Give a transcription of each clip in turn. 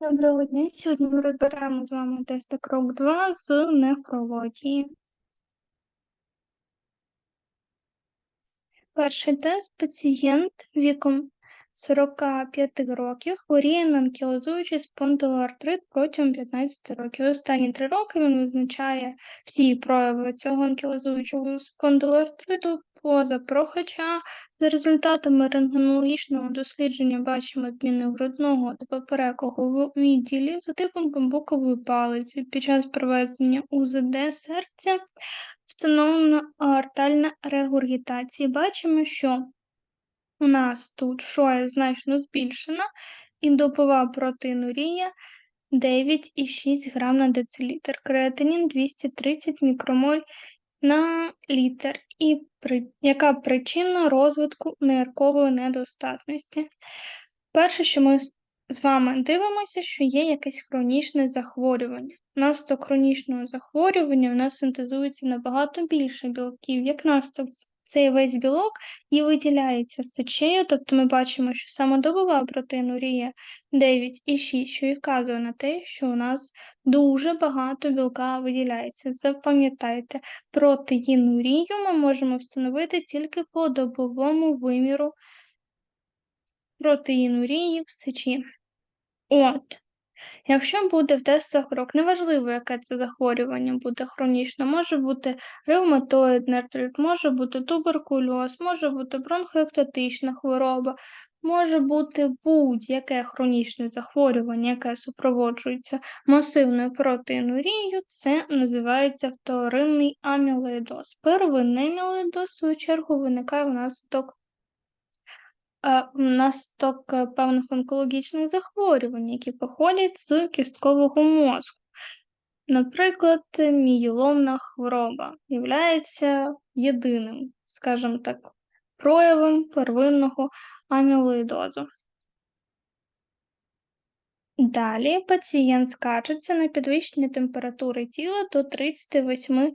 Доброго дня. Сьогодні ми розбираємо з вами тест крок 2 з нефрології. Перший тест пацієнт віком 45 років хворіє на анкілозуючий спондилоартрит протягом 15 років. Останні три роки він визначає всі прояви цього анкілозуючого спондилоартриту поза про, хоча за результатами рентгенологічного дослідження бачимо зміни грудного та поперекового відділів за типом бамбукової палиці. Під час проведення УЗД серця встановлена аортальна регургітація. Бачимо, що у нас тут шоя значно збільшена, і добова протеїнурія 9,6 грам на децилітр, креатинін 230 мікромоль на літер, і при... яка причина розвитку ниркової недостатності. Перше, що ми з вами дивимося, що є якесь хронічне захворювання. Наслідок хронічного захворювання у нас синтезується набагато більше білків, як наслідок цей весь білок і виділяється сечею, тобто ми бачимо, що самодобова протеїнурія 9,6, що і вказує на те, що у нас дуже багато білка виділяється. Запам'ятайте, протеїнурію ми можемо встановити тільки по добовому виміру протеїнурії в сечі. От, Якщо буде в тестах крок, неважливо, яке це захворювання буде хронічно, може бути ревматоїдний артрит, може бути туберкульоз, може бути бронхоектатична хвороба, може бути будь-яке хронічне захворювання, яке супроводжується масивною протеїнурією, це називається вторинний амілоїдоз. Первинний амілоїдоз, в свою чергу, виникає внаслідок Е, певних онкологічних захворювань, які походять з кісткового мозку. Наприклад, мієломна хвороба є єдиним, скажімо так, проявом первинного амілоїдозу. Далі пацієнт скачеться на підвищення температури тіла до 38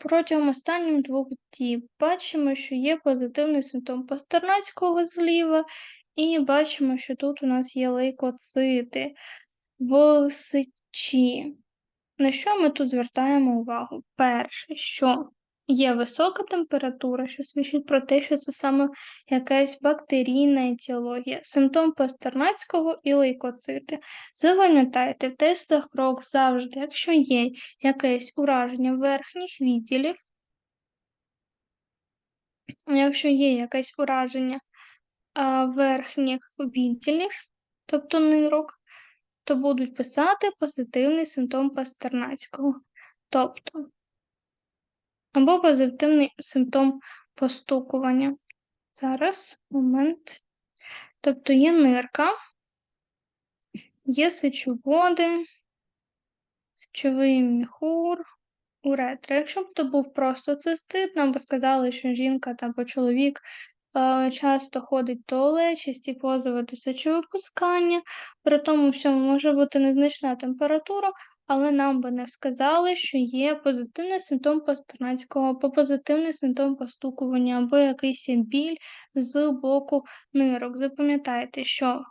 Протягом останніх двох діб бачимо, що є позитивний симптом пастернацького зліва, і бачимо, що тут у нас є лейкоцити в сечі. На що ми тут звертаємо увагу? Перше, що Є висока температура, що свідчить про те, що це саме якась бактерійна етіологія, симптом пастернацького і лейкоцити. Запам'ятайте, в тестах крок завжди, якщо є якесь ураження верхніх відділів, якщо є якесь ураження верхніх відділів, тобто нирок, то будуть писати позитивний симптом пастернацького. Тобто або позитивний симптом постукування. Зараз момент. Тобто є нирка, є сечоводи, сечовий міхур, уретра. Якщо б то був просто цистит, нам би сказали, що жінка або чоловік часто ходить туалет, часті позови до сечовипускання, при тому всьому може бути незначна температура, але нам би не сказали, що є позитивний симптом пастернацького, або позитивний симптом постукування, або якийсь біль з боку нирок. Запам'ятайте, що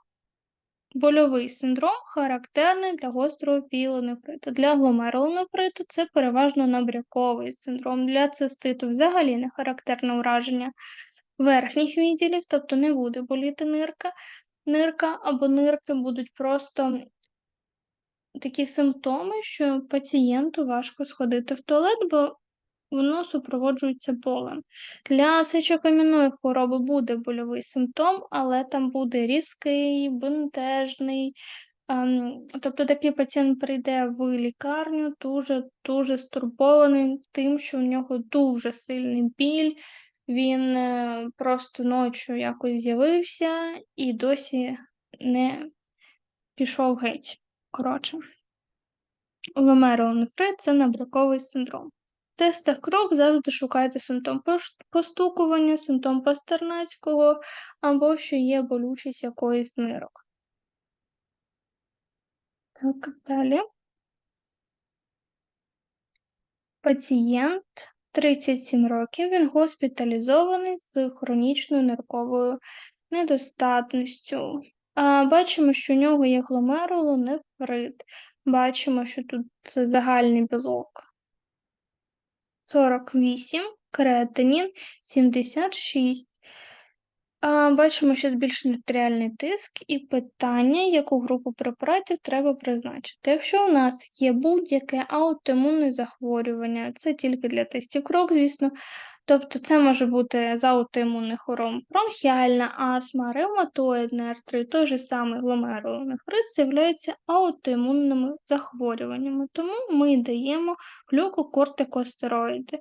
больовий синдром характерний для гострого пілонефриту. Для гломерулонефриту це переважно набряковий синдром, для циститу взагалі не характерне ураження верхніх відділів, тобто не буде боліти нирка. Нирка або нирки будуть просто такі симптоми, що пацієнту важко сходити в туалет, бо воно супроводжується болем. Для сечокам'яної хвороби буде больовий симптом, але там буде різкий, бентежний. Ем, тобто такий пацієнт прийде в лікарню дуже дуже стурбований тим, що у нього дуже сильний біль, він е, просто ночі якось з'явився і досі не пішов геть. Коротше, Ломеролонефрит – це набряковий синдром. В тестах крок завжди шукайте симптом постукування, симптом пастернацького або що є болючість якоїсь нирок. Так, далі. Пацієнт 37 років, він госпіталізований з хронічною нирковою недостатністю. Бачимо, що у нього є гломерулонефрит. Бачимо, що тут це загальний білок. 48, креатинін 76. Бачимо, що збільшений артеріальний тиск і питання, яку групу препаратів треба призначити. Якщо у нас є будь-яке аутоімунне захворювання, це тільки для тестів крок, звісно. Тобто це може бути з аутоімунних хвороб бронхіальна астма, ревматоїдний артрит, той же самий гломерулонефрит з'являються аутоімунними захворюваннями, тому ми даємо глюкокортикостероїди.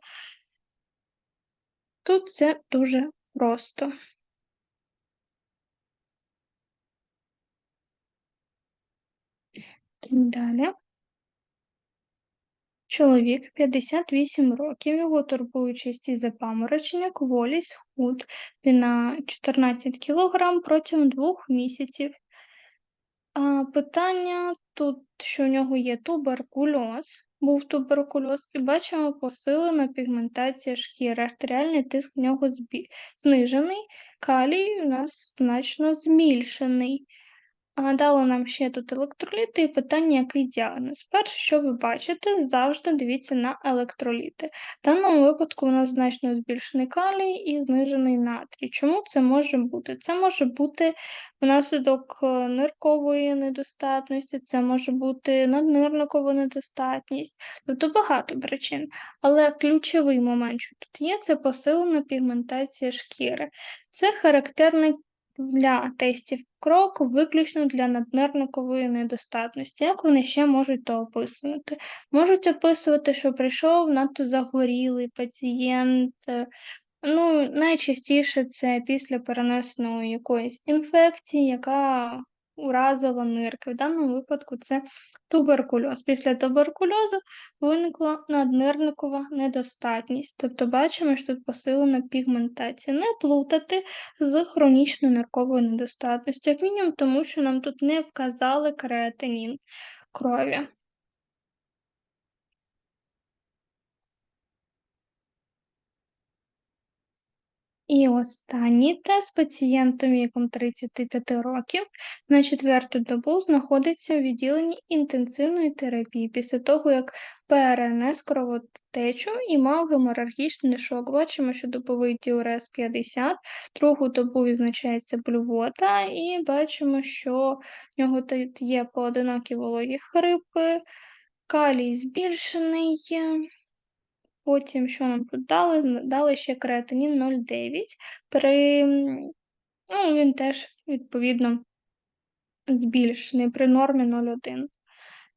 Тут це дуже просто. Далі. Чоловік 58 років, його турбує часті запаморочення, кволість, схуд. Він на 14 кг протягом двох місяців. А, Питання тут, що у нього є туберкульоз, був туберкульоз, і бачимо посилена пігментація шкіри. Артеріальний тиск в нього збі... знижений, калій у нас значно збільшений. Дали нам ще тут електроліти і питання, який діагноз. Перше, що ви бачите, завжди дивіться на електроліти. В даному випадку у нас значно збільшений калій і знижений натрій. Чому це може бути? Це може бути внаслідок е, ниркової недостатності, це може бути наднирникова недостатність, тобто багато причин. Але ключовий момент, що тут є, це посилена пігментація шкіри. Це характерний для тестів крок виключно для наднирникової недостатності. Як вони ще можуть то описувати? Можуть описувати, що прийшов надто загорілий пацієнт. Ну, найчастіше це після перенесеної якоїсь інфекції, яка уразила нирки. В даному випадку це туберкульоз. Після туберкульозу виникла наднирникова недостатність. Тобто бачимо, що тут посилена пігментація. Не плутати з хронічною нирковою недостатністю, як мінімум, тому що нам тут не вказали креатинін крові. І останній тест пацієнтом віком 35 років на четверту добу знаходиться в відділенні інтенсивної терапії після того, як перенес кровотечу і мав геморагічний шок. Бачимо, що добовий діурез 50, другу добу відзначається блювота, і бачимо, що в нього тут є поодинокі вологі хрипи, калій збільшений. Потім, що нам тут дали? Дали ще креатинін 0,9. При... Ну, Він теж, відповідно, збільшений при нормі 0,1.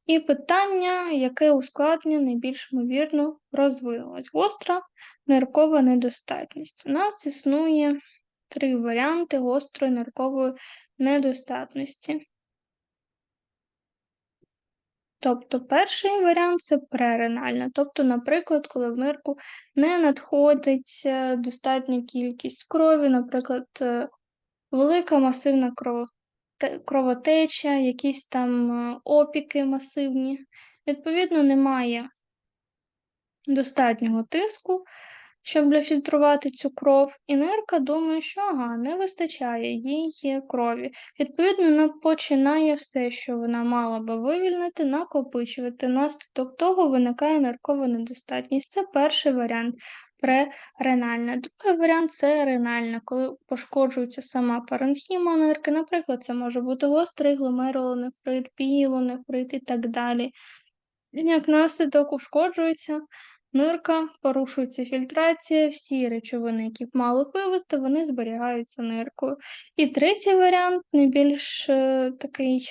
І питання, яке ускладнення найбільш ймовірно розвинулось. Гостра ниркова недостатність. У нас існує три варіанти гострої ниркової недостатності. Тобто перший варіант це преренальна. Тобто, наприклад, коли в нирку не надходить е, достатня кількість крові, наприклад, е, велика масивна кровотеча, якісь там е, опіки масивні. Відповідно, немає достатнього тиску, щоб фільтрувати цю кров, і нирка думає, що ага, не вистачає їй крові. Відповідно, вона починає все, що вона мала би вивільнити, накопичувати. Наслідок того виникає ниркова недостатність. Це перший варіант преренальна. Другий варіант це ренальна, коли пошкоджується сама паренхіма нирки. Наприклад, це може бути гострий гломерулонефрит, пілонефрит і так далі. Як наслідок ушкоджується Нирка, порушується фільтрація, всі речовини, які б мали вивести, вони зберігаються ниркою. І третій варіант, найбільш е, такий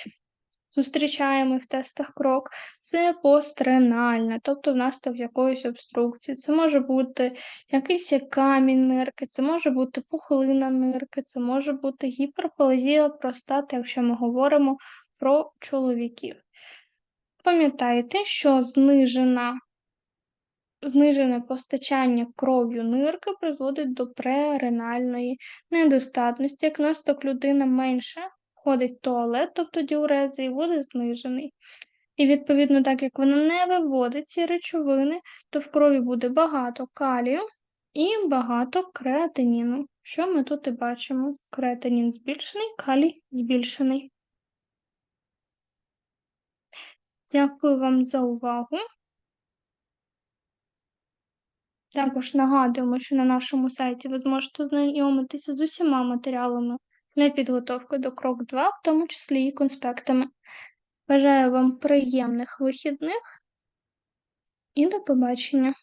зустрічаємий в тестах крок, це постренальна, тобто внаслідок якоїсь обструкції. Це може бути якийсь камінь нирки, це може бути пухлина нирки, це може бути гіперплазія простати, якщо ми говоримо про чоловіків. Пам'ятайте, що знижена Знижене постачання кров'ю нирки призводить до преренальної недостатності. Як наслідок людина менше ходить в туалет, тобто діурези, і буде знижений. І, відповідно, так як вона не виводить ці речовини, то в крові буде багато калію, і багато креатиніну. Що ми тут і бачимо? Креатинін збільшений, калій збільшений. Дякую вам за увагу. Також нагадуємо, що на нашому сайті ви зможете знайомитися з усіма матеріалами для підготовки до крок 2, в тому числі і конспектами. Бажаю вам приємних вихідних і до побачення!